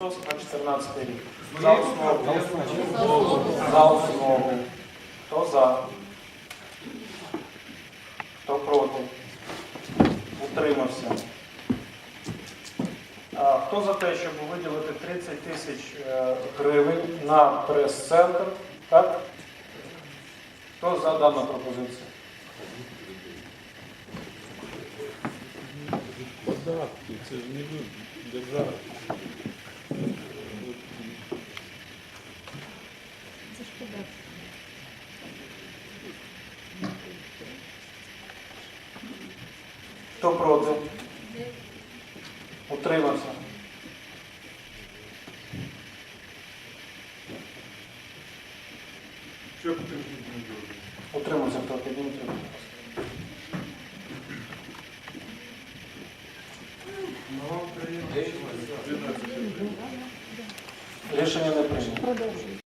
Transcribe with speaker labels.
Speaker 1: на 14 рік. За основу. За основу. Хто за? Хто проти? Утримався. Хто за те, щоб виділити 30 тисяч е, гривень на прес-центр? Так? Хто за дану пропозицію?
Speaker 2: Податки, це ж не люди, держава.
Speaker 1: Хто проти? Утримався.
Speaker 3: Що?
Speaker 1: Утримався, хто.
Speaker 3: Нова Україна.
Speaker 1: Рішення не прийнято.
Speaker 4: Продовжуємо.